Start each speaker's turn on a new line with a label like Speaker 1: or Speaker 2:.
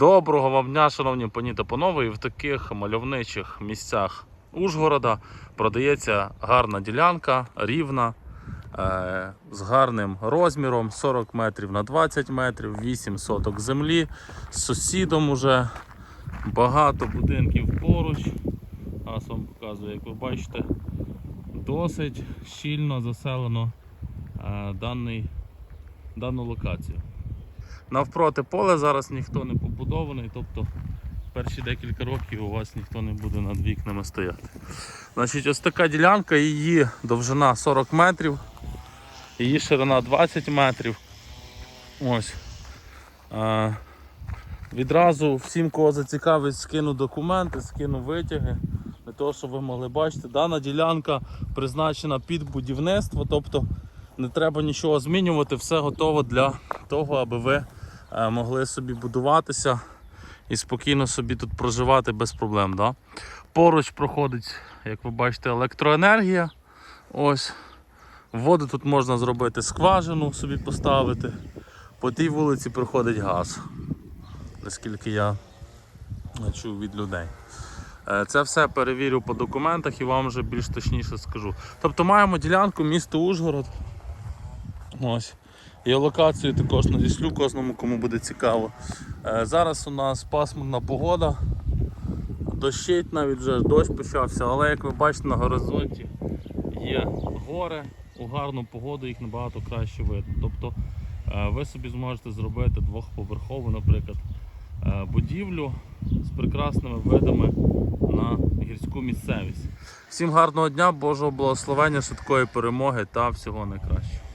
Speaker 1: Доброго вам дня, шановні пані та панове, і в таких мальовничих місцях Ужгорода продається гарна ділянка, рівна, е, з гарним розміром 40 метрів на 20 метрів, 8 соток землі, з сусідом уже багато будинків поруч. Зараз вам показую, як ви бачите, досить щільно заселено е, даний, дану локацію. Навпроти поле зараз ніхто не побудований, тобто перші декілька років у вас ніхто не буде над вікнами стояти. Значить, ось така ділянка, її довжина 40 метрів, її ширина 20 метрів. Ось. А, відразу всім, кого зацікавить, скину документи, скину витяги. Для того, щоб ви могли бачити, дана ділянка призначена під будівництво, тобто не треба нічого змінювати, все готово для того, аби ви е, могли собі будуватися і спокійно собі тут проживати без проблем. Да? Поруч проходить, як ви бачите, електроенергія. Ось. Воду тут можна зробити скважину, собі поставити. По тій вулиці проходить газ, наскільки я чув від людей. Е, Це все перевірю по документах і вам вже більш точніше скажу. Тобто маємо ділянку місто Ужгород. Ось. І локацію також надішлю кожному, кому буде цікаво. Е, Зараз у нас пасмурна погода. Дощить навіть вже дощ почався, але як ви бачите на горизонті є гори, у гарну погоду їх набагато краще видно. Тобто е, ви собі зможете зробити двохповерхову, наприклад, е, будівлю з прекрасними видами на гірську місцевість. Всім гарного дня, Божого благословення, швидкої перемоги та всього найкращого.